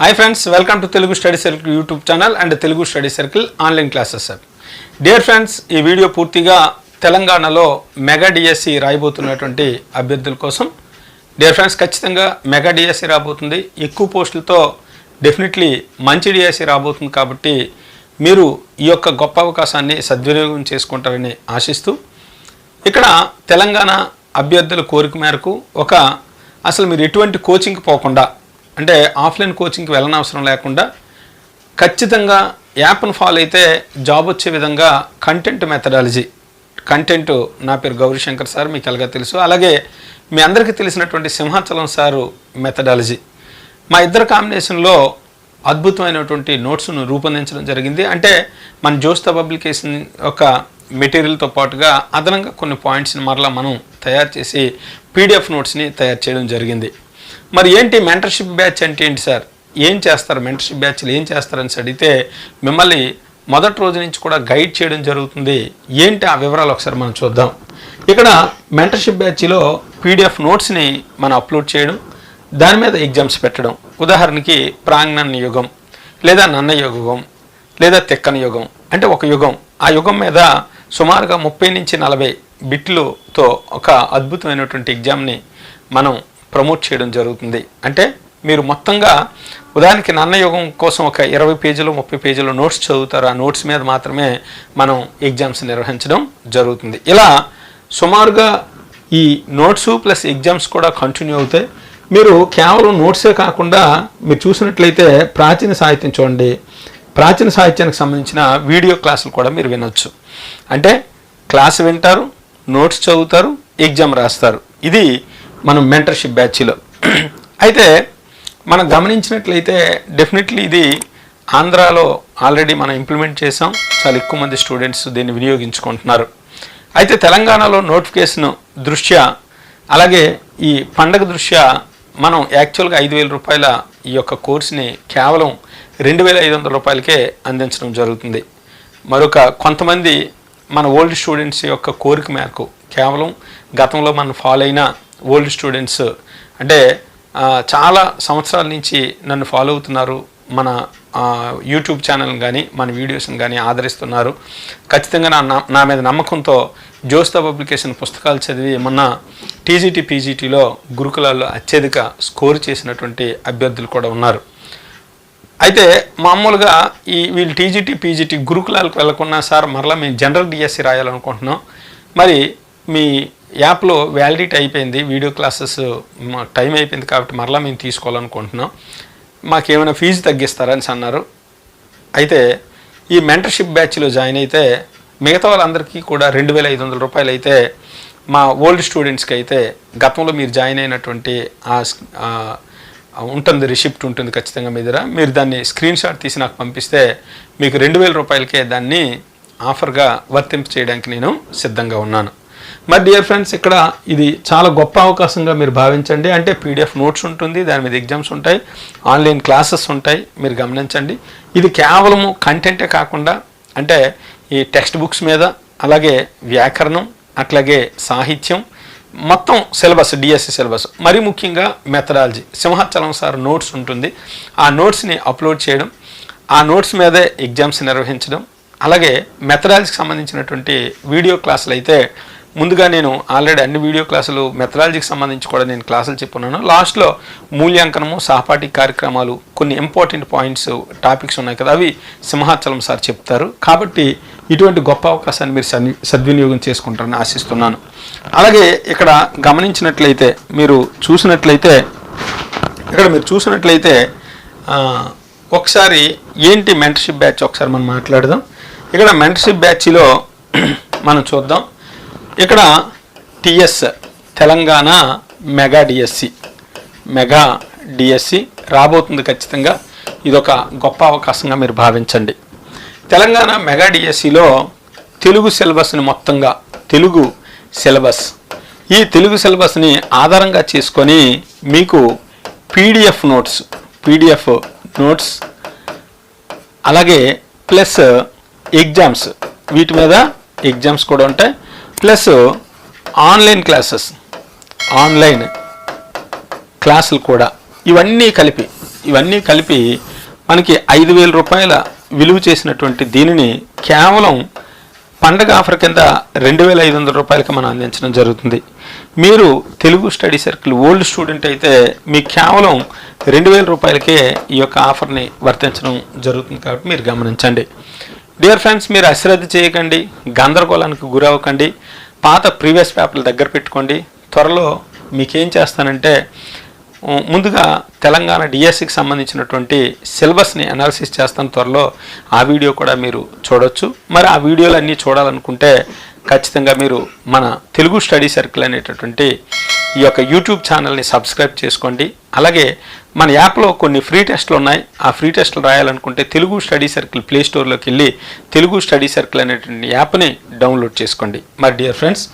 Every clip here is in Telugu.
Hi friends welcome to Telugu study circle YouTube channel and Telugu study circle online classes sir dear friends ఈ వీడియో పూర్తిగా తెలంగాణలో మెగా డిఎస్సి రాయబోతున్నటువంటి అభ్యర్థుల కోసం. డియర్ ఫ్రెండ్స్ ఖచ్చితంగా మెగా డిఎస్సి రాబోతుంది. ఎక్కువ పోస్టులతో డెఫినెట్లీ మంచి డిఎస్సి రాబోతుంది కాబట్టి మీరు ఈ యొక్క గొప్ప అవకాశాన్ని సద్వినియోగం చేసుకుంటారని ఆశిస్తూ. ఇక్కడ తెలంగాణ అభ్యర్థుల కోరిక మేరకు ఒక అసలు మీరు ఎటువంటి కోచింగ్ పోకుండా అంటే ఆఫ్లైన్ కోచింగ్కి వెళ్ళనవసరం లేకుండా ఖచ్చితంగా యాప్ను ఫాలో అయితే జాబ్ వచ్చే విధంగా కంటెంట్ మెథడాలజీ కంటెంట్ నా పేరు గౌరీశంకర్ సార్ మీకు ఎలాగా తెలుసు. అలాగే మీ అందరికీ తెలిసినటువంటి సింహాచలం సారు మెథడాలజీ మా ఇద్దరు కాంబినేషన్లో అద్భుతమైనటువంటి నోట్స్ను రూపొందించడం జరిగింది. అంటే మన జోస్తా పబ్లికేషన్ యొక్క మెటీరియల్తో పాటుగా అదనంగా కొన్ని పాయింట్స్ని మరలా మనం తయారు చేసి పీడిఎఫ్ నోట్స్ని తయారు చేయడం జరిగింది. మరి ఏంటి మెంటర్షిప్ బ్యాచ్ అంటే ఏంటి సార్? ఏం చేస్తారు మెంటర్షిప్ బ్యాచ్లు ఏం చేస్తారని అడిగితే మిమ్మల్ని మొదటి రోజు నుంచి కూడా గైడ్ చేయడం జరుగుతుంది. ఏంటి ఆ వివరాలు ఒకసారి మనం చూద్దాం. ఇక్కడ మెంటర్షిప్ బ్యాచ్లో పీడిఎఫ్ నోట్స్ని మనం అప్లోడ్ చేయడం దాని మీద ఎగ్జామ్స్ పెట్టడం. ఉదాహరణకి ప్రాంగణ యుగం లేదా నన్న యుగం లేదా తెక్కన యుగం అంటే ఒక యుగం. ఆ యుగం మీద సుమారుగా ముప్పై నుంచి నలభై బిట్లుతో ఒక అద్భుతమైనటువంటి ఎగ్జామ్ని మనం ప్రమోట్ చేయడం జరుగుతుంది. అంటే మీరు మొత్తంగా ఉదాహరణకి నన్నయోగం కోసం ఒక ఇరవై పేజీలు ముప్పై పేజీలు నోట్స్ చదువుతారు. ఆ నోట్స్ మీద మాత్రమే మనం ఎగ్జామ్స్ నిర్వహించడం జరుగుతుంది. ఇలా సుమారుగా ఈ నోట్స్ ప్లస్ ఎగ్జామ్స్ కూడా కంటిన్యూ అవుతాయి. మీరు కేవలం నోట్సే కాకుండా మీరు చూసినట్లయితే ప్రాచీన సాహిత్యం చూడండి. ప్రాచీన సాహిత్యానికి సంబంధించిన వీడియో క్లాసులు కూడా మీరు వినొచ్చు. అంటే క్లాస్ వింటారు నోట్స్ చదువుతారు ఎగ్జామ్ రాస్తారు. ఇది మనం మెంటర్షిప్ బ్యాచ్లో అయితే మనం గమనించినట్లయితే డెఫినెట్లీ ఇది ఆంధ్రాలో ఆల్రెడీ మనం ఇంప్లిమెంట్ చేసాం. చాలా ఎక్కువ మంది స్టూడెంట్స్ దీన్ని వినియోగించుకుంటున్నారు. అయితే తెలంగాణలో నోటిఫికేషన్ దృష్ట్యా అలాగే ఈ పండగ దృష్ట్యా మనం యాక్చువల్గా ఐదు వేల రూపాయల ఈ యొక్క కోర్సుని కేవలం రెండు వేల ఐదు వందల రూపాయలకే అందించడం జరుగుతుంది. మరొక కొంతమంది మన ఓల్డ్ స్టూడెంట్స్ యొక్క కోరిక మేరకు కేవలం గతంలో మనం ఫాలో అయిన ఓల్డ్ స్టూడెంట్స్ అంటే చాలా సంవత్సరాల నుంచి నన్ను ఫాలో అవుతున్నారు మన యూట్యూబ్ ఛానల్ కానీ మన వీడియోస్ని కానీ ఆదరిస్తున్నారు. ఖచ్చితంగా నా నా- మీద నమ్మకంతో జోస్తా పబ్లికేషన్ పుస్తకాలు చదివి మొన్న టీజీటీ పీజీటీలో గురుకులాల్లో అత్యధిక స్కోర్ చేసినటువంటి అభ్యర్థులు కూడా ఉన్నారు. అయితే మామూలుగా ఈ వీళ్ళు టీజీటీ పీజీటీ గురుకులాలకు వెళ్ళకుండా సార్ మరలా మేము జనరల్ డిఎస్సి రాయాలనుకుంటున్నాం. మరి మీ యాప్లో వ్యాలిడిటీ అయిపోయింది వీడియో క్లాసెస్ టైం అయిపోయింది కాబట్టి మరలా మేము తీసుకోవాలనుకుంటున్నాం. మాకేమైనా ఫీజు తగ్గిస్తారని అన్నారు. అయితే ఈ మెంటర్షిప్ బ్యాచ్లో జాయిన్ అయితే మిగతా వాళ్ళందరికీ కూడా రెండు వేల ఐదు వందల రూపాయలు అయితే మా ఓల్డ్ స్టూడెంట్స్కి అయితే గతంలో మీరు జాయిన్ అయినటువంటి ఆ ఉంటుంది రిసిప్ట్ ఉంటుంది ఖచ్చితంగా మీ దగ్గర. మీరు దాన్ని స్క్రీన్ షాట్ తీసి నాకు పంపిస్తే మీకు రెండు వేల రూపాయలకే దాన్ని ఆఫర్గా వర్తింపు చేయడానికి నేను సిద్ధంగా ఉన్నాను. మరి డియర్ ఫ్రెండ్స్ ఇక్కడ ఇది చాలా గొప్ప అవకాశంగా మీరు భావించండి. అంటే పీడిఎఫ్ నోట్స్ ఉంటుంది దాని మీద ఎగ్జామ్స్ ఉంటాయి ఆన్లైన్ క్లాసెస్ ఉంటాయి మీరు గమనించండి. ఇది కేవలము కంటెంటే కాకుండా అంటే ఈ టెక్స్ట్ బుక్స్ మీద అలాగే వ్యాకరణం అట్లాగే సాహిత్యం మొత్తం సిలబస్ డిఎస్సి సిలబస్ మరీ ముఖ్యంగా మెథడాలజీ సింహాచలం సార్ నోట్స్ ఉంటుంది. ఆ నోట్స్ని అప్లోడ్ చేయడం ఆ నోట్స్ మీదే ఎగ్జామ్స్ నిర్వహించడం అలాగే మెథడాలజీకి సంబంధించినటువంటి వీడియో క్లాసులు అయితే ముందుగా నేను ఆల్రెడీ అన్ని వీడియో క్లాసులు మెథడాలజీకి సంబంధించి కూడా నేను క్లాసులు చెప్పున్నాను. లాస్ట్లో మూల్యాంకనము సహపాఠి కార్యక్రమాలు కొన్ని ఇంపార్టెంట్ పాయింట్స్ టాపిక్స్ ఉన్నాయి కదా అవి సింహాచలం సార్ చెప్తారు. కాబట్టి ఇటువంటి గొప్ప అవకాశాన్ని మీరు సద్వినియోగం చేసుకుంటారని ఆశిస్తున్నాను. అలాగే ఇక్కడ గమనించినట్లయితే మీరు చూసినట్లయితే ఇక్కడ మీరు చూసినట్లయితే ఒకసారి ఏంటి మెంటర్షిప్ బ్యాచ్ ఒకసారి మనం మాట్లాడదాం. ఇక్కడ మెంటర్షిప్ బ్యాచ్లో మనం చూద్దాం. ఇక్కడ TS Telangana mega DSC. Mega DSC రాబోతుంది ఖచ్చితంగా. ఇదొక గొప్ప అవకాశంగా మీరు భావించండి. తెలంగాణ మెగా డిఎస్సిలో తెలుగు సిలబస్ని మొత్తంగా తెలుగు సిలబస్. ఈ తెలుగు సిలబస్ని ఆధారంగా చేసుకొని మీకు పీడిఎఫ్ నోట్స్ పీడిఎఫ్ నోట్స్ అలాగే ప్లస్ ఎగ్జామ్స్. వీటి మీద ఎగ్జామ్స్ కూడా ఉంటాయి. ప్లస్ ఆన్లైన్ క్లాసెస్ ఆన్లైన్ క్లాసులు కూడా. ఇవన్నీ కలిపి ఇవన్నీ కలిపి మనకి ఐదు వేల రూపాయల విలువ చేసినటువంటి దీనిని కేవలం పండగ ఆఫర్ కింద రెండు వేల ఐదు వందల రూపాయలకి మనం అందించడం జరుగుతుంది. మీరు Telugu study circle old student అయితే మీకు కేవలం రెండు వేల రూపాయలకే ఈ యొక్క ఆఫర్ని వర్తించడం జరుగుతుంది కాబట్టి మీరు గమనించండి. డియర్ ఫ్రెండ్స్ మీరు అశ్రద్ధ చేయకండి గందరగోళానికి గురవ్వకండి పాత ప్రీవియస్ పేపర్లు దగ్గర పెట్టుకోండి. త్వరలో మీకేం చేస్తానంటే ముందుగా తెలంగాణ డిఎస్సికి సంబంధించినటువంటి సిలబస్ని అనాలిసిస్ చేస్తాను త్వరలో. ఆ వీడియో కూడా మీరు చూడొచ్చు. మరి ఆ వీడియోలు అన్నీ చూడాలనుకుంటే ఖచ్చితంగా మీరు మన తెలుగు స్టడీ సర్కిల్ అనేటటువంటి ఈ యొక్క యూట్యూబ్ ఛానల్ని సబ్స్క్రైబ్ చేసుకోండి. అలాగే మన యాప్లో కొన్ని ఫ్రీ టెస్ట్లు ఉన్నాయి ఆ ఫ్రీ టెస్ట్లు రాయాలనుకుంటే తెలుగు స్టడీ సర్కిల్ ప్లే స్టోర్లోకి వెళ్ళి తెలుగు స్టడీ సర్కిల్ అనేటువంటి యాప్ని డౌన్లోడ్ చేసుకోండి. మరి డియర్ ఫ్రెండ్స్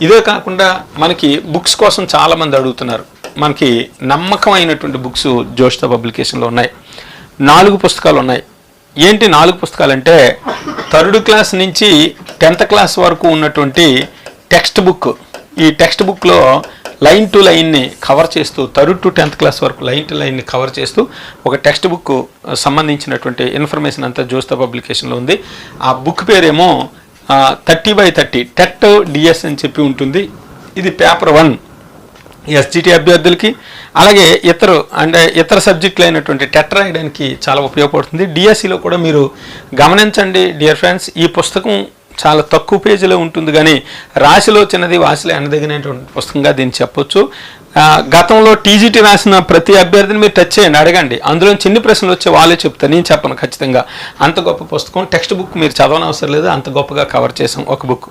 ఇదే కాకుండా మనకి బుక్స్ కోసం చాలామంది అడుగుతున్నారు. మనకి నమ్మకమైనటువంటి బుక్స్ జోష్త పబ్లికేషన్లో ఉన్నాయి. నాలుగు పుస్తకాలు ఉన్నాయి. ఏంటి నాలుగు పుస్తకాలు అంటే థర్డ్ క్లాస్ నుంచి టెన్త్ క్లాస్ వరకు ఉన్నటువంటి టెక్స్ట్ బుక్. ఈ టెక్స్ట్ బుక్లో లైన్ టు లైన్ని కవర్ చేస్తూ థర్డ్ టు టెన్త్ క్లాస్ వరకు లైన్ టు లైన్ని కవర్ చేస్తూ ఒక టెక్స్ట్ బుక్ సంబంధించినటువంటి ఇన్ఫర్మేషన్ అంతా జోస్తా పబ్లికేషన్లో ఉంది. ఆ బుక్ పేరేమో thirty by thirty TET DS అని చెప్పి ఉంటుంది. ఇది పేపర్ వన్. ఎస్జిటి అభ్యర్థులకి అలాగే ఇతర అంటే ఇతర సబ్జెక్టులు అయినటువంటి టెట్ రాయడానికి చాలా ఉపయోగపడుతుంది. డిఎస్సిలో కూడా మీరు గమనించండి డియర్ ఫ్రెండ్స్ ఈ పుస్తకం చాలా తక్కువ పేజీలో ఉంటుంది కానీ రాశిలో చిన్నది వాసిలో అనదగినటువంటి పుస్తకంగా దీన్ని చెప్పొచ్చు. గతంలో టీజీటీ రాసిన ప్రతి అభ్యర్థిని మీరు టచ్ చేయండి అడగండి. అందులో చిన్ని ప్రశ్నలు వచ్చే వాళ్ళే చెప్తారు. నేను చెప్పను ఖచ్చితంగా. అంత గొప్ప పుస్తకం టెక్స్ట్ బుక్ మీరు చదవనవసరం లేదు అంత గొప్పగా కవర్ చేసాం ఒక బుక్.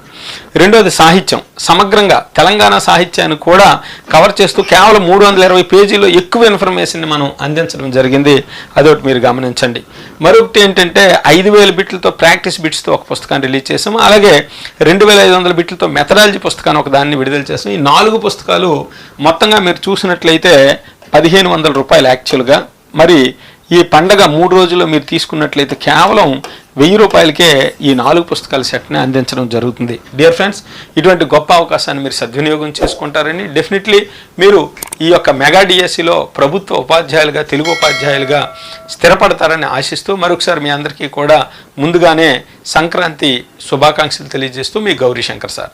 రెండోది సాహిత్యం. సమగ్రంగా తెలంగాణ సాహిత్యాన్ని కూడా కవర్ చేస్తూ కేవలం మూడు వందల ఇరవై పేజీలో ఎక్కువ ఇన్ఫర్మేషన్ని మనం అందించడం జరిగింది. అదొకటి మీరు గమనించండి. మరొకటి ఏంటంటే ఐదు వేల బిట్లతో ప్రాక్టీస్ బిట్స్తో ఒక పుస్తకాన్ని రిలీజ్ చేసాము అలాగే రెండు వేల ఐదు వందల బిట్లతో మెథడాలజీ పుస్తకాన్ని ఒక దాన్ని విడుదల చేసాం ఈ నాలుగు పుస్తకాలు మొత్తం మొత్తంగా మీరు చూసినట్లయితే పదిహేను వందల రూపాయలు యాక్చువల్గా మరి ఈ పండగ మూడు రోజుల్లో మీరు తీసుకున్నట్లయితే కేవలం వెయ్యి రూపాయలకే ఈ నాలుగు పుస్తకాల సెట్ని అందించడం జరుగుతుంది. డియర్ ఫ్రెండ్స్ ఇటువంటి గొప్ప అవకాశాన్ని మీరు సద్వినియోగం చేసుకుంటారని డెఫినెట్లీ మీరు ఈ యొక్క మెగా డిఎస్సిలో ప్రభుత్వ ఉపాధ్యాయులుగా తెలుగు ఉపాధ్యాయులుగా స్థిరపడతారని ఆశిస్తూ మరొకసారి మీ అందరికీ కూడా ముందుగానే సంక్రాంతి శుభాకాంక్షలు తెలియజేస్తూ మీ గౌరీశంకర్ సార్.